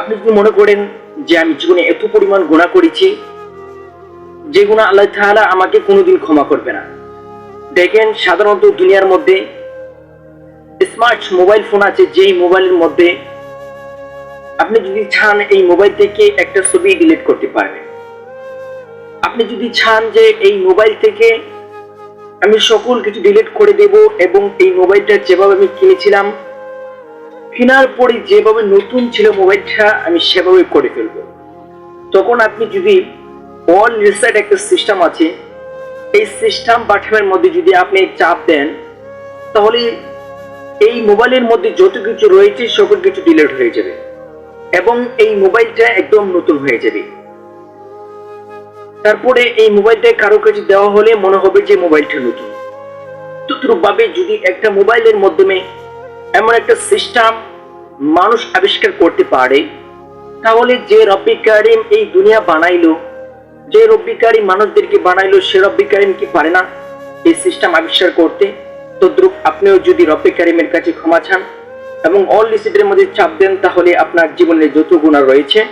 আপনি যদি মনে করেন যে আমি জীবনে এত পরিমাণ গুণা করেছি, যে গুণা আল্লাহ তাআলা আমাকে কোনোদিন ক্ষমা করবে না। দেখেন সাধারণত দুনিয়ার মধ্যে স্মার্ট মোবাইল ফোন আছে, যেই মোবাইলের মধ্যে আপনি যদি চান এই মোবাইল থেকে একটা ছবি ডিলিট করতে পারবেন। আপনি যদি চান যে এই মোবাইল থেকে আমি সকল কিছু ডিলিট করে দেব এবং এই মোবাইলটা যেভাবে আমি কিনেছিলাম কেনার পরে যেভাবে নতুন ছিল মোবাইলটা, আমি সেভাবে করে ফেলব। তখন আপনি যদি অল রিসাইড একটা সিস্টেম আছে, এই সিস্টেম বাটনের মধ্যে যদি আপনি চাপ দেন, তাহলে এই মোবাইলের মধ্যে যত কিছু রয়েছে, সকল কিছু ডিলিট হয়ে যাবে এবং এই মোবাইলটা একদম নতুন হয়ে যাবে। তারপরে এই মোবাইলটা কারও কাছে দেওয়া হলে মনে হবে যে মোবাইলটা নতুন। তদ্রুপভাবে যদি একটা মোবাইলের মাধ্যমে এমন একটা সিস্টেম মানুষ আবিষ্কার করতে পারে, তাহলে যে রব্বি কারিম এই দুনিয়া বানাইলো, যে রব্বি কারিম মানুষদেরকে বানাইলো, সে রব্বি কারিম কি পারে না? এই সিস্টেম আবিষ্কার করতে তদ্রুপ আপনিও যদি রব্বি কারিমের কাছে ক্ষমা চান এবং অল লিসিটের মধ্যে চাপ দেন, তাহলে আপনার জীবনে যত গুণা রয়েছে,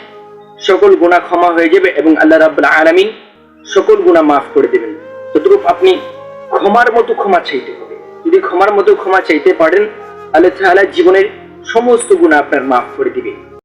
সকল গুণা ক্ষমা হয়ে যাবে এবং আল্লাহ রাব্বুল আলামিন সকল গুণা মাফ করে দেবেন। তদ্রুপ আপনি ক্ষমার মতো ক্ষমা চাইতে হবে। যদি ক্ষমার মতো ক্ষমা চাইতে পারেন, আল্লাহ তাআলা জীবনের সমস্ত গুণ আপনার মাফ করে দিবে।